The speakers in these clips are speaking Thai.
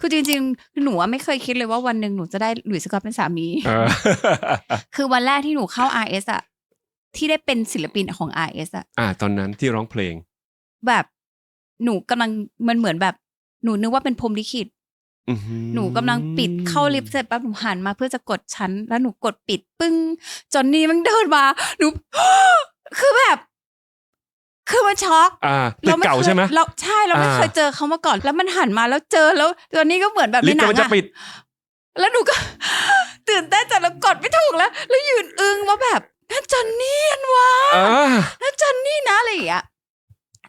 คือจริงๆ หนูอะไม่เคยคิดเลยว่าวันหนึ่งหนูจะได้หลุยส์สกอตเป็นสามี เออ คือวันแรกที่หนูเข้า RS อะที่ได้เป็นศิลปินของ RS อะอ่า ตอนนั้นที่ร้องเพลง แบบหนูกำลังมันเหมือนแบบหนูนึกว่าเป็นพรหมลิขิต อื้ออหนูกำลังปิดเข้าลิฟต์เสร็จปั๊บหนูหันมาเพื่อจะกดชั้น แล้วหนูกดปิดปึ้งจอนนี่มันเดินมา หนู คือแบบ คือมันช็อกอ่าตึกเก่าใช่ไหมเราใช่เราไม่อ่าเคยเจอเขามาก่อน แล้วมันหันมาแล้วเจอแล้วจอนนี่ก็เหมือนแบบลิในฟต์หนังกำลังจะอะปิดแล้วหนูก็ ตื่นเต้นจัดแล้วกดไม่ถูกแล้ว แล้วยืนอึ้งว่าแบบนั่นจอนนี่อันวะอ่านั่นจอนนี่นะอะไรอย่างเงี้ย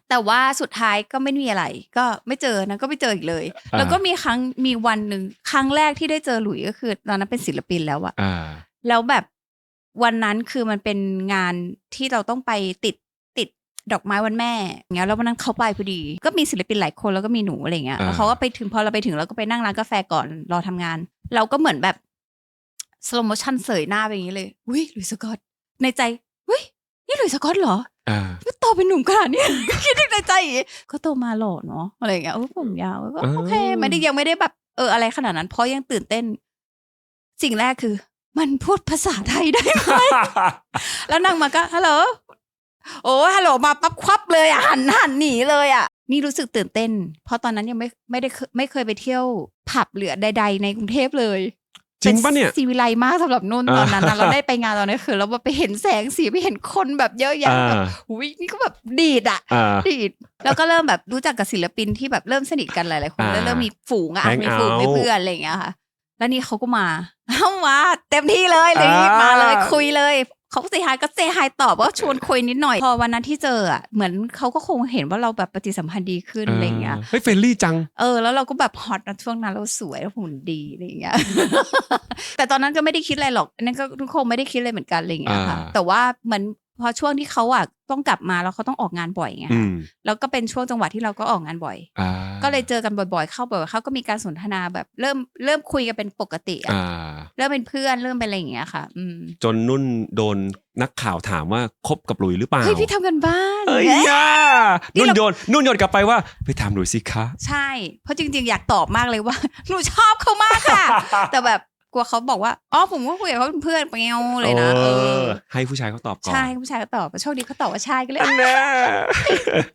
แต่ว่าสุดท้ายก็ไม่มีอะไร ก็ไม่เจอนะก็ไม่เจออีกเลยอ่าแล้วก็มีครั้งมีวันหนึ่งครั้งแรกที่ได้เจอหลุยก็คือ ตอนนั้นเป็นศิลปินแล้วอะอ่าแล้วแบบวันนั้นคือมันเป็นงานที่เราต้องไปติดติ ดดอกไม้วันแม่อย่างเงี้ยแล้ววันนั้นเขาไปพอดี ก็มีศิลปินหลายคนแล้วก็มีหนูอะไรเงี้ยอ่าแล้วเขาก็ไปถึงพอเราไปถึงเราก็ไปนั่งร้านกาแฟก่อนรอทำงาน เราก็เหมือนแบบสโลโมชั่นเสยหน้าไปอย่างนี้เลยอุ้ยหลุยส์สกอตในใจอุ้ยนี่หลุยส์สกอตเหรออ่าก็โตเป็นหนุ่มขนาดนี้คิดในใจอย่างงี้ก็โตมาหล่อเนาะอะไรอย่างเงี้ยเออผมยาวก็เออโอเคไม่ได้ยังไม่ได้แบบเอออะไรขนาดนั้น เพราะยังตื่นเต้น สิ่งแรกคือ มันพูดภาษาไทยได้ไหมแล้วนางมาก็ฮัลโหล โอ้ฮัลโหลมาปั๊บควับเลยอะหันหันหนีเลยอะ นี่รู้สึกตื่นเต้น เพราะตอนนั้นยังไม่ไม่ได้เคไม่เคยไปเที่ยวผับเหลือใด ๆ ในกรุงเทพเลยจริงปะเนี่ยสีวิไลมากสำหรับนุ่นตอนนั้นนะอ่าเราได้ไปงานตอนนั้นคือเราไปเห็นแสงสีไปเห็นคนแบบเยอะแยะอ่าแบบอุ้ยนี่ก็แบบดีดอะอ่าดีดแล้วก็เริ่มแบบรู้จักกับศิลปินที่แบบเริ่มสนิทกันหลายๆคนอ่าแล้วเริ่มมีฝูงอะ Hang มีฝูง out มีเพื่อนอะไรอย่างเงี้ยค่ะ แล้วนี่เขาก็มาเอามาเต็มที่เลยเลยนี่มาเลยคุยเลยเขาเซฮายก็เซฮายตอบว่าชวนคุยนิดหน่อย พอวันนั้นที่เจออะเหมือนเขาก็คงเห็นว่าเราแบบปฏิสัมพันธ์ดีขึ้นอะไรอย่างเงี้ยเฮ้ยเฟรนลี่จังเออแล้วเราก็แบบฮอตนะช่วงนั้นเราสวยแล้วหุ่นดีอะไรอย่างเงี้ยแต่ตอนนั้นก็ไม่ได้คิดอะไรหรอกอันนั้นก็ทุกคนไม่ได้คิดอะไรเหมือนกันอะไรอย่างเงี้ยค่ะอ่าแต่ว่าเหมือน พอช่วงที่เขาอะต้องกลับมาแล้วเขาต้องออกงานบ่อยไงอืคะมแล้วก็เป็นช่วงจังหวะที่เราก็ออกงานบ่อย อ่าก็เลยเจอกันบ่อยๆ เข้าบ่อยๆเขาก็มีการสนทนาแบบเริ่มเริ่มคุยกันเป็นปกติอะอ่า เริ่มเป็นเพื่อนเริ่มเป็นอะไรอย่างเงี้ยค่ะ อืมจนนุ่นโดนนักข่าวถามว่าคบกับหลุยหรือเปล่าเฮ้ยพี่ทำกันบ้าน เอ้ยเอ๊ะย่านี่นุ่นเรา โยนนุ่นโยนกลับไปว่า ไปถามหลุยสิคะ ใช่ เพราะจริงๆ อยากตอบมากเลยว่า หนูชอบเขามากค่ะ แต่แบบ กลัวเขาบอกว่าอ๋อผมก็คุยกับเขาเป็นเพื่อนไปเงาเลยนะเอเอออให้ผู้ชายเขาตอบก่อนใช่ผู้ชายก็ตอบโชคดีเขาตอบว่าใช่ก็เลยอันแน่